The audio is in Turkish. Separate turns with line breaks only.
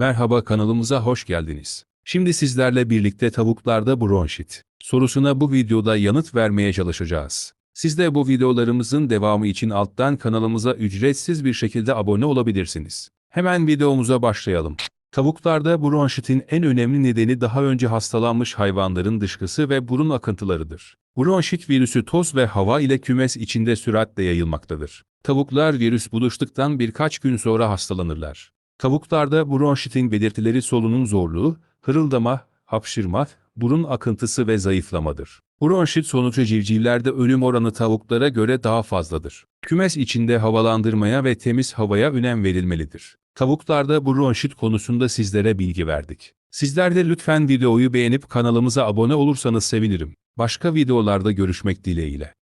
Merhaba kanalımıza hoş geldiniz. Şimdi sizlerle birlikte tavuklarda bronşit sorusuna bu videoda yanıt vermeye çalışacağız. Siz de bu videolarımızın devamı için alttan kanalımıza ücretsiz bir şekilde abone olabilirsiniz. Hemen videomuza başlayalım. Tavuklarda bronşitin en önemli nedeni daha önce hastalanmış hayvanların dışkısı ve burun akıntılarıdır. Bronşit virüsü toz ve hava ile kümes içinde süratle yayılmaktadır. Tavuklar virüs buluştuktan birkaç gün sonra hastalanırlar. Tavuklarda bronşitin belirtileri solunum zorluğu, hırıldama, hapşırma, burun akıntısı ve zayıflamadır. Bronşit sonucu civcivlerde ölüm oranı tavuklara göre daha fazladır. Kümes içinde havalandırmaya ve temiz havaya önem verilmelidir. Tavuklarda bronşit konusunda sizlere bilgi verdik. Sizler de lütfen videoyu beğenip kanalımıza abone olursanız sevinirim. Başka videolarda görüşmek dileğiyle.